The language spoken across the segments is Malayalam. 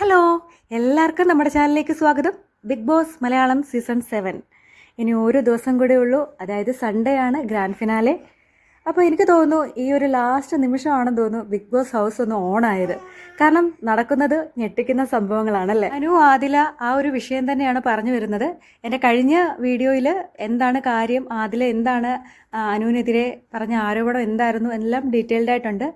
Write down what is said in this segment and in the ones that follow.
ഹലോ എല്ലാവർക്കും നമ്മുടെ ചാനലിലേക്ക് സ്വാഗതം. Big Boss Malayalam season seven. ഇനി ഓരോ ദിവസം കൂടെ ഉള്ളൂ അതായത് സൺഡേ ആണ് ഗ്രാൻഡ് ഫിനാലെ അപ്പോൾ എനിക്ക് തോന്നുന്നു ഈ ഒരു ലാസ്റ്റ് നിമിഷമാണെന്ന് തോന്നുന്നു ബിഗ് ബോസ് ഹൗസ് ഒന്ന് ഓണായത് കാരണം നടക്കുന്നത് ഞെട്ടിക്കുന്ന സംഭവങ്ങളാണല്ലേ? അനു ആദില ആ ഒരു വിഷയം തന്നെയാണ് പറഞ്ഞു വരുന്നത്. എന്റെ കഴിഞ്ഞ വീഡിയോയിൽ എന്താണ് കാര്യം ആദില എന്താണ് അനുവിനെതിരെ പറഞ്ഞ ആരോപണം എന്തായിരുന്നു എല്ലാം ഡീറ്റെയിൽഡ് ആയിട്ടുണ്ട്.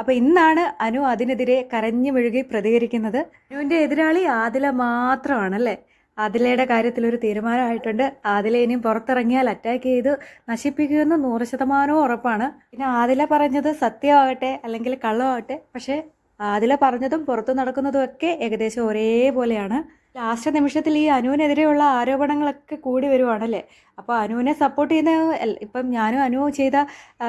അപ്പോൾ ഇന്നാണ് അനു അതിനെതിരെ കരഞ്ഞു മെഴുകി പ്രതികരിക്കുന്നത്. അനുവിന്റെ എതിരാളി ആദില മാത്രമാണല്ലേ? ആദിലയുടെ കാര്യത്തിൽ ഒരു തീരുമാനമായിട്ടുണ്ട്. ആദില ഇനിയും പുറത്തിറങ്ങിയാൽ അറ്റാക്ക് ചെയ്ത് നശിപ്പിക്കുമെന്ന് നൂറ് ശതമാനവും ഉറപ്പാണ്. പിന്നെ ആദില പറഞ്ഞത് സത്യമാകട്ടെ അല്ലെങ്കിൽ കള്ളമാകട്ടെ. പക്ഷേ ആദില പറഞ്ഞതും പുറത്തു നടക്കുന്നതും ഒക്കെ ഏകദേശം ഒരേപോലെയാണ്. ലാസ്റ്റ് നിമിഷത്തിൽ ഈ അനുവിനെതിരെയുള്ള ആരോപണങ്ങളൊക്കെ കൂടി വരുവാണല്ലേ? അപ്പോൾ അനുവിനെ സപ്പോർട്ട് ചെയ്യുന്ന ഇപ്പം ഞാനും അനു ചെയ്ത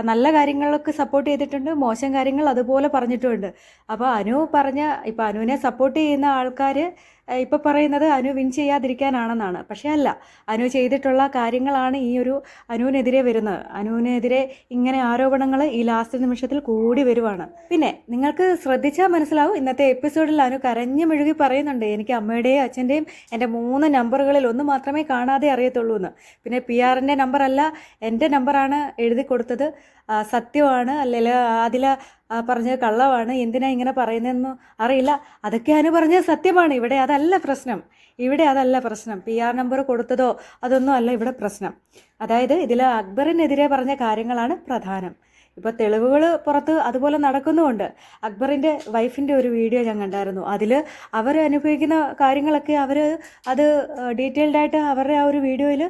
നല്ല കാര്യങ്ങളൊക്കെ സപ്പോർട്ട് ചെയ്തിട്ടുണ്ട് മോശം കാര്യങ്ങൾ അതുപോലെ പറഞ്ഞിട്ടുമുണ്ട് അപ്പോൾ അനു പറഞ്ഞ ഇപ്പം അനുവിനെ സപ്പോർട്ട് ചെയ്യുന്ന ആൾക്കാർ ഇപ്പം പറയുന്നത് അനു വിൻ ചെയ്യാതിരിക്കാനാണെന്നാണ്. പക്ഷേ അല്ല അനു ചെയ്തിട്ടുള്ള കാര്യങ്ങളാണ് ഈ ഒരു അനുവിനെതിരെ വരുന്നത്. അനുവിനെതിരെ ഇങ്ങനെ ആരോപണങ്ങൾ ഈ ലാസ്റ്റ് നിമിഷത്തിൽ കൂടി വരുവാണ്. പിന്നെ നിങ്ങൾക്ക് ശ്രദ്ധിച്ചാൽ മനസ്സിലാവും ഇന്നത്തെ എപ്പിസോഡിൽ അനു കരഞ്ഞു മെഴുകി പറയുന്നുണ്ട് എനിക്ക് അമ്മയുടെയും അച്ഛന്റെയും എന്റെ മൂന്ന് നമ്പറുകളിൽ ഒന്ന് മാത്രമേ കാണാതെ അറിയത്തുള്ളൂ എന്ന് പിന്നെ പി ആറിന്റെ നമ്പറല്ല എന്റെ നമ്പറാണ് എഴുതി കൊടുത്തത്. സത്യമാണ്. അല്ലെങ്കിൽ അതിൽ പറഞ്ഞത് കള്ളമാണ് എന്തിനാ ഇങ്ങനെ പറയുന്നതെന്ന് അറിയില്ല. അതൊക്കെ പറഞ്ഞത് സത്യമാണ്. ഇവിടെ അതല്ല പ്രശ്നം. ഇവിടെ അതല്ല പ്രശ്നം. പി ആർ നമ്പർ കൊടുത്തതോ അതൊന്നും അല്ല ഇവിടെ പ്രശ്നം. അതായത് ഇതിൽ അക്ബറിനെതിരെ പറഞ്ഞ കാര്യങ്ങളാണ് പ്രധാനം. ഇപ്പോൾ തെളിവുകൾ പുറത്ത് അതുപോലെ നടക്കുന്നുമുണ്ട്. അക്ബറിന്റെ വൈഫിന്റെ ഒരു വീഡിയോ ഞാൻ കണ്ടായിരുന്നു. അതിൽ അവർ അനുഭവിക്കുന്ന കാര്യങ്ങളൊക്കെ അവർ അത് ഡീറ്റെയിൽഡ് ആയിട്ട് അവരുടെ ആ ഒരു വീഡിയോയിൽ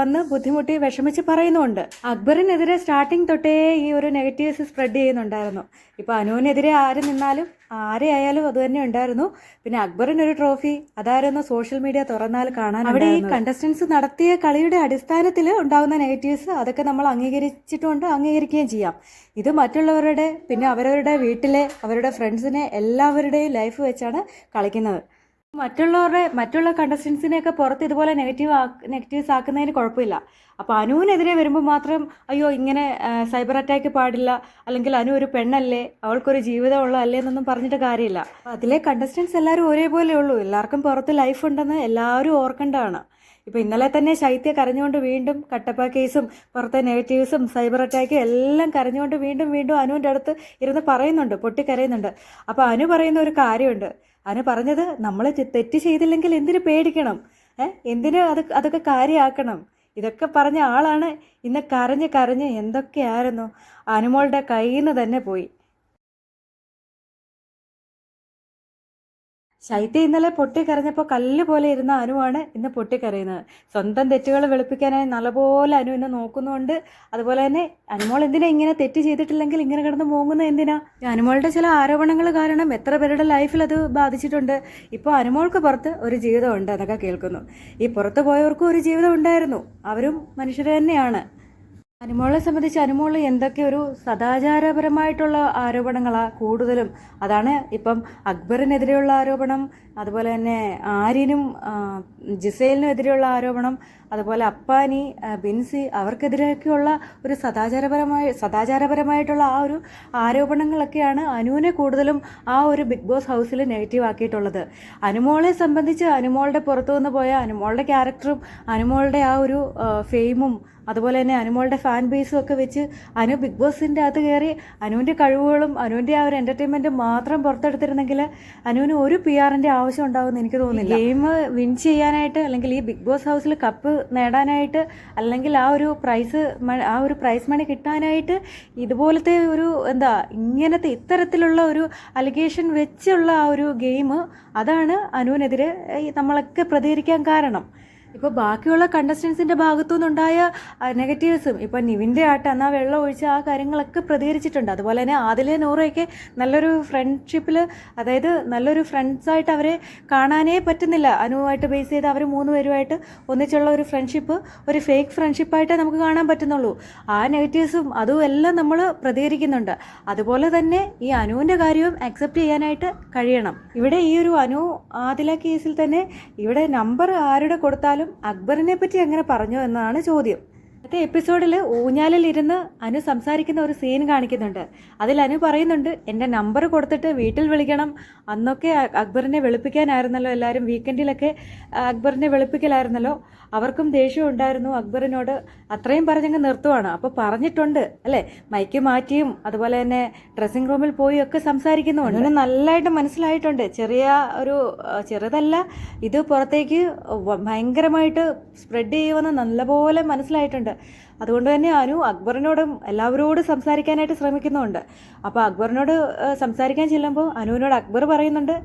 വന്ന് ബുദ്ധിമുട്ടി വിഷമിച്ച് പറയുന്നുണ്ട് അക്ബറിനെതിരെ സ്റ്റാർട്ടിങ് തൊട്ടേ ഈ ഒരു നെഗറ്റീവ്സ് സ്പ്രെഡ് ചെയ്യുന്നുണ്ടായിരുന്നു. ഇപ്പോൾ അനുവിനെതിരെ ആര് നിന്നാലും ആരെ ആയാലും അത് തന്നെ ഉണ്ടായിരുന്നു. പിന്നെ അക്ബറിനൊരു ട്രോഫി അതായിരുന്നു സോഷ്യൽ മീഡിയ തുറന്നാൽ കാണാൻ അവിടെ ഈ കണ്ടസ്റ്റൻസ് നടത്തിയ കളിയുടെ അടിസ്ഥാനത്തിൽ ഉണ്ടാകുന്ന നെഗറ്റീവ്സ് അതൊക്കെ നമ്മൾ അംഗീകരിച്ചിട്ടുണ്ട് അംഗീകരിക്കുകയും ചെയ്യാം. ഇത് മറ്റുള്ളവരുടെ പിന്നെ അവരവരുടെ വീട്ടിലെ അവരുടെ ഫ്രണ്ട്സിനെ എല്ലാവരുടെയും ലൈഫ് വെച്ചാണ് കളിക്കുന്നത്. മറ്റുള്ളവരുടെ മറ്റുള്ള കണ്ടസ്റ്റൻസിനെയൊക്കെ പുറത്ത് ഇതുപോലെ നെഗറ്റീവ് നെഗറ്റീവ്സ് ആക്കുന്നതിന് കുഴപ്പമില്ല. അപ്പോൾ അനുവിനെതിരെ വരുമ്പോൾ മാത്രം അയ്യോ ഇങ്ങനെ സൈബർ അറ്റാക്ക് പാടില്ല അല്ലെങ്കിൽ അനു ഒരു പെണ്ണല്ലേ അവൾക്കൊരു ജീവിതമുള്ള അല്ലേ എന്നൊന്നും പറഞ്ഞിട്ട് കാര്യമില്ല. അതിലെ കണ്ടസ്റ്റൻസ് എല്ലാവരും ഒരേപോലെ ഉള്ളൂ. എല്ലാവർക്കും പുറത്ത് ലൈഫ് ഉണ്ടെന്ന് എല്ലാവരും ഓർക്കേണ്ടതാണ്. ഇപ്പോൾ ഇന്നലെ തന്നെ ശൈത്യ കരഞ്ഞുകൊണ്ട് വീണ്ടും കട്ടപ്പ കേസും പുറത്തെ നെഗറ്റീവ്സും സൈബർ അറ്റാക്കും എല്ലാം കരഞ്ഞുകൊണ്ട് വീണ്ടും വീണ്ടും അനുവിന്റെ അടുത്ത് ഇരുന്ന് പറയുന്നുണ്ട് പൊട്ടിക്കരയുന്നുണ്ട്. അപ്പോൾ അനു പറയുന്ന ഒരു കാര്യമുണ്ട്. അനു പറഞ്ഞത് നമ്മൾ തെറ്റ് ചെയ്തില്ലെങ്കിൽ എന്തിനു പേടിക്കണം? എന്തിനു അത് അതൊക്കെ കാര്യമാക്കണം ഇതൊക്കെ പറഞ്ഞ ആളാണ്. ഇന്ന് കരഞ്ഞ് കരഞ്ഞ് എന്തൊക്കെയായിരുന്നു? അനുമോളുടെ കയ്യിൽ നിന്ന് തന്നെ പോയി. ശൈത്യ ഇന്നലെ പൊട്ടിക്കരഞ്ഞപ്പോൾ കല്ല് പോലെ ഇരുന്ന അനുവാണ് ഇന്ന് പൊട്ടിക്കരയുന്നത്. സ്വന്തം തെറ്റുകൾ വെളുപ്പിക്കാനായി നല്ലപോലെ അനു ഇന്ന് നോക്കുന്നുണ്ട് അതുപോലെ തന്നെ അനുമോൾ എന്തിനാ ഇങ്ങനെ തെറ്റ് ചെയ്തിട്ടില്ലെങ്കിൽ ഇങ്ങനെ കിടന്ന് മൂങ്ങുന്നത് എന്തിനാ? അനുമോളുടെ ചില ആരോപണങ്ങൾ കാരണം എത്ര പേരുടെ ലൈഫിൽ അത് ബാധിച്ചിട്ടുണ്ട്. ഇപ്പോൾ അനുമോൾക്ക് പുറത്ത് ഒരു ജീവിതമുണ്ട് എന്നൊക്കെ കേൾക്കുന്നു. ഈ പുറത്ത് പോയവർക്കും ഒരു ജീവിതം ഉണ്ടായിരുന്നു. അവരും മനുഷ്യർ തന്നെയാണ്. അനുമോളെ സംബന്ധിച്ച് അനുമോൾ എന്തൊക്കെ ഒരു സദാചാരപരമായിട്ടുള്ള ആരോപണങ്ങളാണ് കൂടുതലും? അതാണ് ഇപ്പം അക്ബറിനെതിരെയുള്ള ആരോപണം അതുപോലെ തന്നെ ആര്യനും ആ, ജിസേലിനും എതിരെയുള്ള ആരോപണം അതുപോലെ അപ്പാനി ബിൻസി അവർക്കെതിരെയൊക്കെയുള്ള ഒരു സദാചാരപരമായ സദാചാരപരമായിട്ടുള്ള ആ ഒരു ആരോപണങ്ങളൊക്കെയാണ് അനുവിനെ കൂടുതലും ആ ഒരു ബിഗ് ബോസ് ഹൗസിൽ നെഗറ്റീവ് ആക്കിയിട്ടുള്ളത്. അനുമോളെ സംബന്ധിച്ച് അനുമോളുടെ പുറത്തു നിന്ന് പോയ അനുമോളുടെ ക്യാരക്ടറും അനുമോളുടെ ആ ഒരു ഫെയിമും അതുപോലെ തന്നെ അനുമോളുടെ ഫാൻ ബേസും ഒക്കെ വെച്ച് അനു ബിഗ് ബോസിന്റെ അകത്ത് കയറി അനുവിന്റെ കഴിവുകളും അനുവിന്റെ ആ ഒരു എന്റർടൈൻമെന്റും മാത്രം പുറത്തെടുത്തിരുന്നെങ്കിൽ അനുവിന് ഒരു പി ആറിന്റെ ആവശ്യം ഉണ്ടാവുമെന്ന് എനിക്ക് തോന്നുന്നില്ല. ഗെയിം വിൻ ചെയ്യാനായിട്ട് അല്ലെങ്കിൽ ഈ ബിഗ് ബോസ് ഹൗസിൽ കപ്പ് നേടാനായിട്ട് അല്ലെങ്കിൽ ആ ഒരു പ്രൈസ് ആ ഒരു പ്രൈസ് മണി കിട്ടാനായിട്ട് ഇതുപോലത്തെ ഒരു എന്താ ഇങ്ങനത്തെ ഇത്തരത്തിലുള്ള ഒരു അലിഗേഷൻ വെച്ചുള്ള ആ ഒരു ഗെയിം അതാണ് അനുവിനെതിരെ നമ്മളൊക്കെ പ്രതികരിക്കാൻ കാരണം. ഇപ്പോൾ ബാക്കിയുള്ള കണ്ടസ്റ്റൻസിന്റെ ഭാഗത്തു നിന്നുണ്ടായ നെഗറ്റീവ്സും ഇപ്പോൾ നിവിന്റെ ആട്ട് എന്നാൽ വെള്ളം ഒഴിച്ച് ആ കാര്യങ്ങളൊക്കെ പ്രതികരിച്ചിട്ടുണ്ട്. അതുപോലെ തന്നെ ആദിലെ നൂറയൊക്കെ നല്ലൊരു ഫ്രണ്ട്ഷിപ്പിൽ അതായത് നല്ലൊരു ഫ്രണ്ട്സായിട്ട് അവരെ കാണാനേ പറ്റുന്നില്ല. അനുവുമായിട്ട് ബേസ് ചെയ്ത് അവർ മൂന്ന് പേരുമായിട്ട് ഒന്നിച്ചുള്ള ഒരു ഫ്രണ്ട്ഷിപ്പ് ഒരു ഫേക്ക് ഫ്രണ്ട്ഷിപ്പായിട്ടേ നമുക്ക് കാണാൻ പറ്റുന്നുള്ളൂ. ആ നെഗറ്റീവ്സും അതും എല്ലാം നമ്മൾ പ്രതികരിക്കുന്നുണ്ട്. അതുപോലെ തന്നെ ഈ അനുവിന്റെ കാര്യവും അക്സെപ്റ്റ് ചെയ്യാനായിട്ട് കഴിയണം. ഇവിടെ ഈ ഒരു അനു ആദില കേസിൽ തന്നെ ഇവിടെ നമ്പർ ആരുടെ കൊടുത്താലും അക്ബറിനെ പറ്റി എങ്ങനെ പറഞ്ഞു എന്നതാണ് ചോദ്യം. ഇന്നത്തെ എപ്പിസോഡിൽ ഊഞ്ഞാലിൽ ഇരുന്ന് അനു സംസാരിക്കുന്ന ഒരു സീൻ കാണിക്കുന്നുണ്ട്. അതിൽ അനു പറയുന്നുണ്ട് എന്റെ നമ്പർ കൊടുത്തിട്ട് വീട്ടിൽ വിളിക്കണം. അന്നൊക്കെ അക്ബറിനെ വെളുപ്പിക്കാനായിരുന്നല്ലോ. എല്ലാവരും വീക്കെൻഡിലൊക്കെ അക്ബറിനെ വെളുപ്പിക്കലായിരുന്നല്ലോ. അവർക്കും ദേഷ്യം ഉണ്ടായിരുന്നു. അക്ബറിനോട് അത്രയും പറഞ്ഞങ്ങ് നിർത്തുവാണ്. അപ്പോൾ പറഞ്ഞിട്ടുണ്ട് അല്ലേ? മൈക്ക് മാറ്റിയും അതുപോലെ തന്നെ ഡ്രസ്സിംഗ് റൂമിൽ പോയി ഒക്കെ സംസാരിക്കുന്നുണ്ട് അങ്ങനെ നല്ലതായിട്ട് മനസ്സിലായിട്ടുണ്ട്. ചെറിയ ഒരു ചെറുതല്ല. ഇത് പുറത്തേക്ക് ഭയങ്കരമായിട്ട് സ്പ്രെഡ് ചെയ്യുമെന്ന് നല്ലപോലെ മനസ്സിലായിട്ടുണ്ട്. അതുകൊണ്ട് തന്നെ അനു അക്ബറിനോടും എല്ലാവരോടും സംസാരിക്കാനായിട്ട് ശ്രമിക്കുന്നുണ്ട്. അപ്പോൾ അക്ബറിനോട് സംസാരിക്കാൻ ചെല്ലുമ്പോൾ അനുവിനോട് അക്ബർ പറയുന്നുണ്ട്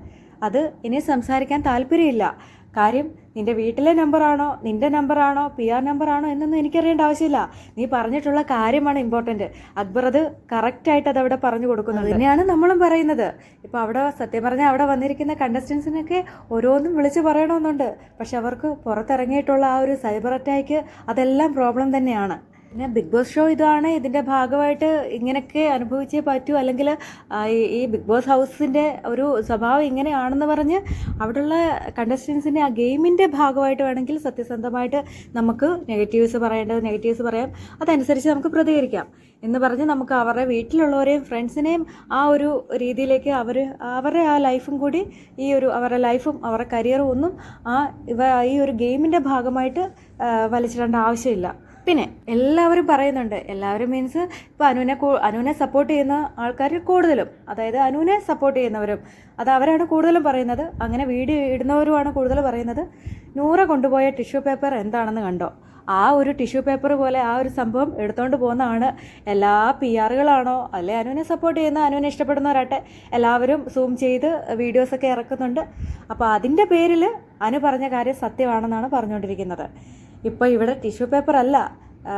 അത് ഇനി സംസാരിക്കാൻ താല്പര്യമില്ല. കാര്യം നിന്റെ വീട്ടിലെ നമ്പറാണോ നിന്റെ നമ്പറാണോ പി ആർ നമ്പറാണോ എന്നൊന്നും എനിക്കറിയേണ്ട ആവശ്യമില്ല. നീ പറഞ്ഞിട്ടുള്ള കാര്യമാണ് ഇമ്പോർട്ടന്റ് അക്ബർ അത് കറക്റ്റായിട്ട് അത് അവിടെ പറഞ്ഞു കൊടുക്കുന്നത് തന്നെയാണ് നമ്മളും പറയുന്നത്. ഇപ്പോൾ അവിടെ സത്യം പറഞ്ഞാൽ അവിടെ വന്നിരിക്കുന്ന കണ്ടസ്റ്റൻസിനൊക്കെ ഓരോന്നും വിളിച്ച് പറയണമെന്നുണ്ട്. പക്ഷെ അവർക്ക് പുറത്തിറങ്ങിയിട്ടുള്ള ആ ഒരു സൈബർ അറ്റാക്ക് അതെല്ലാം പ്രോബ്ലം തന്നെയാണ്. പിന്നെ ബിഗ് ബോസ് ഷോ ഇതാണ് ഇതിന്റെ ഭാഗമായിട്ട് ഇങ്ങനെയൊക്കെ അനുഭവിച്ചേ പറ്റൂ. അല്ലെങ്കിൽ ഈ- ബിഗ് ബോസ് ഹൗസിന്റെ ഒരു സ്വഭാവം ഇങ്ങനെയാണെന്ന് പറഞ്ഞ് അവിടെയുള്ള കണ്ടസ്റ്റൻസിന്റെ ആ ഗെയിമിന്റെ ഭാഗമായിട്ട് വേണമെങ്കിൽ സത്യസന്ധമായിട്ട് നമുക്ക് നെഗറ്റീവ്സ് പറയേണ്ടത് നെഗറ്റീവ്സ് പറയാം. അതനുസരിച്ച് നമുക്ക് പ്രതികരിക്കാം എന്ന് പറഞ്ഞ് നമുക്ക് അവരുടെ വീട്ടിലുള്ളവരെയും ഫ്രണ്ട്സിനെയും ആ ഒരു രീതിയിലേക്ക് അവർ അവരുടെ ആ ലൈഫും കൂടി ഈ ഒരു അവരുടെ ലൈഫും അവരുടെ കരിയറും ഒന്നും ആ ഇവ ഈ ഒരു ഗെയിമിന്റെ ഭാഗമായിട്ട് വലിച്ചിടേണ്ട ആവശ്യമില്ല. പിന്നെ എല്ലാവരും പറയുന്നുണ്ട്. എല്ലാവരും മീൻസ് ഇപ്പോൾ അനുവിനെ അനുവിനെ സപ്പോർട്ട് ചെയ്യുന്ന ആൾക്കാർ കൂടുതലും അതായത് അനുവിനെ സപ്പോർട്ട് ചെയ്യുന്നവരും അത് അവരാണ് കൂടുതലും പറയുന്നത്. അങ്ങനെ വീഡിയോ ഇടുന്നവരുമാണ് കൂടുതൽ പറയുന്നത്. നൂറ കൊണ്ടുപോയ ടിഷ്യൂ പേപ്പർ എന്താണെന്ന് കണ്ടോ? ആ ഒരു ടിഷ്യൂ പേപ്പർ പോലെ ആ ഒരു സംഭവം എടുത്തുകൊണ്ട് പോകുന്നതാണ് എല്ലാ പി ആറുകളാണോ അല്ലെ അനുവിനെ സപ്പോർട്ട് ചെയ്യുന്ന അനുവിനെ ഇഷ്ടപ്പെടുന്നവരാട്ടെ എല്ലാവരും സൂം ചെയ്ത് വീഡിയോസൊക്കെ ഇറക്കുന്നുണ്ട്. അപ്പോൾ അതിന്റെ പേരിൽ അനു പറഞ്ഞ കാര്യം സത്യമാണെന്നാണ് പറഞ്ഞുകൊണ്ടിരിക്കുന്നത് ഇപ്പോൾ ഇവിടെ ടിഷ്യൂ പേപ്പർ അല്ല.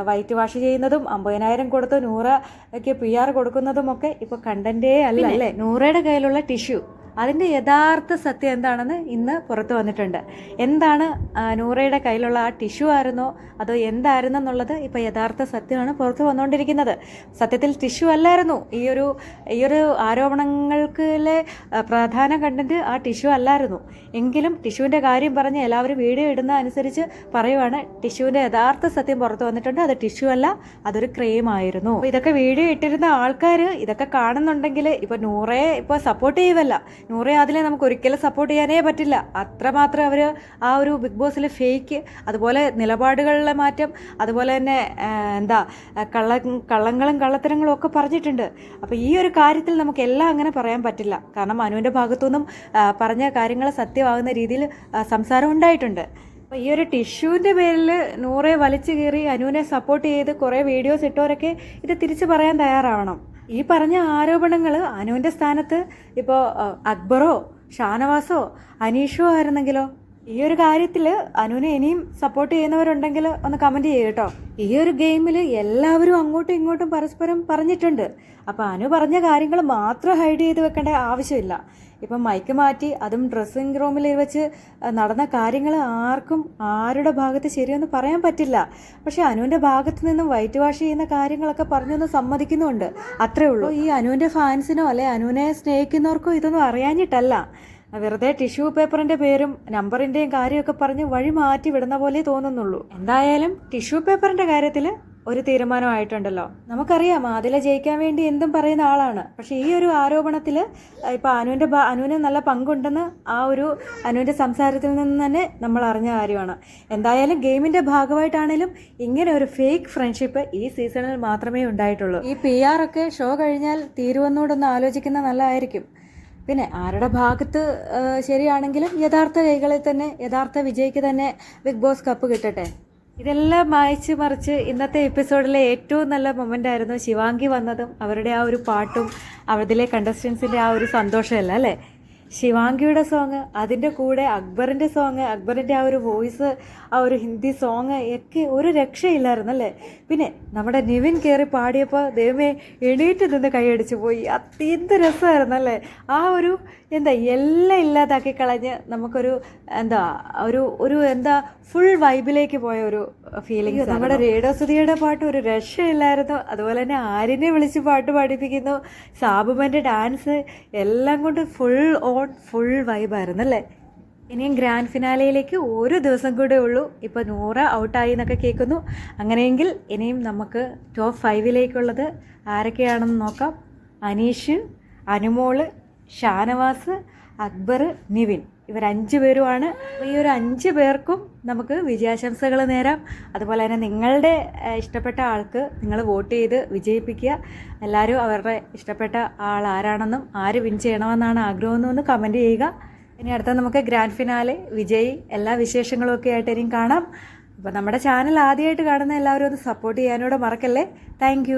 വൈറ്റ് വാഷ് ചെയ്യുന്നതും അമ്പതിനായിരം കൊടുത്ത് നൂറയ്ക്ക് പി ആർ കൊടുക്കുന്നതും ഒക്കെ ഇപ്പോൾ കണ്ടന്റേ അല്ല അല്ലേ? നൂറയുടെ കയ്യിലുള്ള ടിഷ്യൂ അതിന്റെ യഥാർത്ഥ സത്യം എന്താണെന്ന് ഇന്ന് പുറത്തു വന്നിട്ടുണ്ട്. എന്താണ് നൂറയുടെ കയ്യിലുള്ള ആ ടിഷ്യു ആയിരുന്നോ? അതോ എന്തായിരുന്നു എന്നുള്ളത് ഇപ്പോൾ യഥാർത്ഥ സത്യമാണ് പുറത്തു വന്നുകൊണ്ടിരിക്കുന്നത്. സത്യത്തിൽ ടിഷ്യു അല്ലായിരുന്നു. ഈ ഒരു ഈ ഒരു ആരോപണങ്ങൾക്കിലെ പ്രധാന കണ്ടന്റ് ആ ടിഷ്യു അല്ലായിരുന്നു. എങ്കിലും ടിഷ്യൂവിന്റെ കാര്യം പറഞ്ഞ് എല്ലാവരും വീഡിയോ ഇടുന്ന അനുസരിച്ച് പറയുവാണ് ടിഷ്യൂവിന്റെ യഥാർത്ഥ സത്യം പുറത്തു വന്നിട്ടുണ്ട്. അത് ടിഷ്യൂ അല്ല അതൊരു ക്രീം ആയിരുന്നു. അപ്പോൾ ഇതൊക്കെ വീഡിയോ ഇട്ടിരുന്ന ആൾക്കാർ ഇതൊക്കെ കാണുന്നുണ്ടെങ്കിൽ ഇപ്പോൾ നൂറയെ ഇപ്പോൾ സപ്പോർട്ട് ചെയ്യുവല്ല. നൂറെ അതിലെ നമുക്ക് ഒരിക്കലും സപ്പോർട്ട് ചെയ്യാനേ പറ്റില്ല. അത്രമാത്രം അവർ ആ ഒരു ബിഗ് ബോസിലെ ഫേക്ക് അതുപോലെ നിലപാടുകളിലെ മാറ്റം അതുപോലെ തന്നെ എന്താ കള്ള കള്ളങ്ങളും കള്ളത്തരങ്ങളും ഒക്കെ പറഞ്ഞിട്ടുണ്ട്. അപ്പോൾ ഈ ഒരു കാര്യത്തിൽ നമുക്ക് എല്ലാം അങ്ങനെ പറയാൻ പറ്റില്ല. കാരണം അനുവിന്റെ ഭാഗത്തുനിന്നും പറഞ്ഞ കാര്യങ്ങൾ സത്യമാകുന്ന രീതിയിൽ സംസാരം ഉണ്ടായിട്ടുണ്ട്. അപ്പോൾ ഈ ഒരു ടിഷ്യൂവിന്റെ പേരിൽ നൂറെ വലിച്ചു കീറി അനുവിനെ സപ്പോർട്ട് ചെയ്ത് കുറേ വീഡിയോസ് ഇട്ടവരൊക്കെ ഇത് തിരിച്ചു പറയാൻ തയ്യാറാവണം. ഈ പറഞ്ഞ ആരോപണങ്ങൾ അനുവിന്റെ സ്ഥാനത്ത് ഇപ്പോൾ അക്ബറോ ഷാനവാസോ അനീഷോ ആയിരുന്നെങ്കിലോ? ഈ ഒരു കാര്യത്തിൽ അനുവിനെ ഇനിയും സപ്പോർട്ട് ചെയ്യുന്നവരുണ്ടെങ്കിൽ ഒന്ന് കമന്റ് ചെയ്യുക കേട്ടോ. ഈ ഒരു ഗെയിമിൽ എല്ലാവരും അങ്ങോട്ടും ഇങ്ങോട്ടും പരസ്പരം പറഞ്ഞിട്ടുണ്ട്. അപ്പോൾ അനു പറഞ്ഞ കാര്യങ്ങൾ മാത്രം ഹൈഡ് ചെയ്ത് വെക്കേണ്ട ആവശ്യമില്ല. ഇപ്പം മൈക്ക് മാറ്റി അതും ഡ്രസ്സിംഗ് റൂമിൽ വെച്ച് നടന്ന കാര്യങ്ങൾ ആർക്കും ആരുടെ ഭാഗത്ത് ശരിയെന്ന് പറയാൻ പറ്റില്ല. പക്ഷേ അനുവിന്റെ ഭാഗത്ത് നിന്നും വൈറ്റ് വാഷ് ചെയ്യുന്ന കാര്യങ്ങളൊക്കെ പറഞ്ഞൊന്ന് സമ്മതിക്കുന്നുണ്ട്. അത്രേ ഉള്ളൂ. ഈ അനുവിന്റെ ഫാൻസിനോ അല്ലെ അനുവിനെ സ്നേഹിക്കുന്നവർക്കോ ഇതൊന്നും അറിയാഞ്ഞിട്ടല്ല. വെറുതെ ടിഷ്യൂ പേപ്പറിന്റെ പേരും നമ്പറിന്റെയും കാര്യമൊക്കെ പറഞ്ഞ് വഴി മാറ്റി വിടുന്ന പോലെ തോന്നുന്നുള്ളൂ. എന്തായാലും ടിഷ്യൂ പേപ്പറിന്റെ കാര്യത്തിൽ ഒരു തീരുമാനമായിട്ടുണ്ടല്ലോ. നമുക്കറിയാം ആദില ജയിക്കാൻ വേണ്ടി എന്തും പറയുന്ന ആളാണ്. പക്ഷെ ഈ ഒരു ആരോപണത്തിൽ ഇപ്പോൾ അനുവിന്റെ ഭാ- അനുവിന് നല്ല പങ്കുണ്ടെന്ന് ആ ഒരു അനുവിന്റെ സംസാരത്തിൽ നിന്ന് തന്നെ നമ്മൾ അറിഞ്ഞ കാര്യമാണ്. എന്തായാലും ഗെയിമിന്റെ ഭാഗമായിട്ടാണേലും ഇങ്ങനെ ഒരു ഫേക്ക് ഫ്രണ്ട്ഷിപ്പ് ഈ സീസണിൽ മാത്രമേ ഉണ്ടായിട്ടുള്ളൂ. ഈ പി ആർ ഒക്കെ ഷോ കഴിഞ്ഞാൽ തീരുവന്നോടൊന്ന് ആലോചിക്കുന്ന നല്ലതായിരിക്കും. പിന്നെ ആരുടെ ഭാഗത്ത് ശരിയാണെങ്കിലും യഥാർത്ഥ കൈകളിൽ തന്നെ യഥാർത്ഥ വിജയിക്ക് തന്നെ ബിഗ് ബോസ് കപ്പ് കിട്ടട്ടെ. ഇതെല്ലാം മായച്ച് മറിച്ച് ഇന്നത്തെ എപ്പിസോഡിലെ ഏറ്റവും നല്ല മൊമെന്റ് ആയിരുന്നു ശിവാംഗി വന്നതും അവരുടെ ആ ഒരു പാട്ടും അതിലെ കണ്ടസ്റ്റൻസിന്റെ ആ ഒരു സന്തോഷമല്ല അല്ലേ? ശിവാംഗിയുടെ സോങ് അതിന്റെ കൂടെ അക്ബറിന്റെ സോങ് അക്ബറിന്റെ ആ ഒരു വോയിസ് ആ ഒരു ഹിന്ദി സോങ് ഒക്കെ ഒരു രക്ഷയില്ലായിരുന്നു അല്ലേ? പിന്നെ നമ്മുടെ നിവിൻ കയറി പാടിയപ്പോൾ ദൈവമേ എണീറ്റ് നിന്ന് കൈയടിച്ച് പോയി. അത്യന്ത രസമായിരുന്നു അല്ലേ? ആ ഒരു എന്താ എല്ലാം ഇല്ലാതാക്കി കളഞ്ഞ് നമുക്കൊരു എന്താ ഒരു ഒരു എന്താ ഫുൾ വൈബിലേക്ക് പോയ ഒരു ഫീലിംഗ് നമ്മുടെ രേഡോസുതിയുടെ പാട്ട് ഒരു രക്ഷയില്ലായിരുന്നു. അതുപോലെ തന്നെ ആരിനെ വിളിച്ച് പാട്ട് പാടിപ്പിക്കുന്നു. സാബുമന്റെ ഡാൻസ് എല്ലാം കൊണ്ട് ഫുൾ ഓൺ ഫുൾ വൈബായിരുന്നു അല്ലേ? ഇനിയും ഗ്രാൻഡ് ഫിനാലയിലേക്ക് ഒരു ദിവസം കൂടെ ഉള്ളൂ. ഇപ്പോൾ നൂറ് ഔട്ടായി എന്നൊക്കെ കേൾക്കുന്നു. അങ്ങനെയെങ്കിൽ ഇനിയും നമുക്ക് ടോപ്പ് ഫൈവിലേക്കുള്ളത് ആരൊക്കെയാണെന്ന് നോക്കാം. അനീഷ് അനുമോൾ ഷാനവാസ് അക്ബർ നിവിൻ. ഇവർ അഞ്ച് പേരുമാണ്. ഈ ഒരു അഞ്ച് പേർക്കും നമുക്ക് വിജയാശംസകൾ നേരാം. അതുപോലെ തന്നെ നിങ്ങളുടെ ഇഷ്ടപ്പെട്ട ആൾക്ക് നിങ്ങൾ വോട്ട് ചെയ്ത് വിജയിപ്പിക്കുക. എല്ലാവരും അവരുടെ ഇഷ്ടപ്പെട്ട ആൾ ആരാണെന്നും ആര് വിൻ ചെയ്യണമെന്നാണ് ആഗ്രഹമെന്നും ഒന്ന് കമന്റ് ചെയ്യുക. ഇനി അടുത്ത നമുക്ക് ഗ്രാൻഡ് ഫിനാലെ വിജയ് എല്ലാ വിശേഷങ്ങളും ഒക്കെ ആയിട്ട് ഇനിയും കാണാം. അപ്പോൾ നമ്മുടെ ചാനൽ ആദ്യമായിട്ട് കാണുന്ന എല്ലാവരും ഒന്ന് സപ്പോർട്ട് ചെയ്യാനോട് മറക്കല്ലേ? താങ്ക്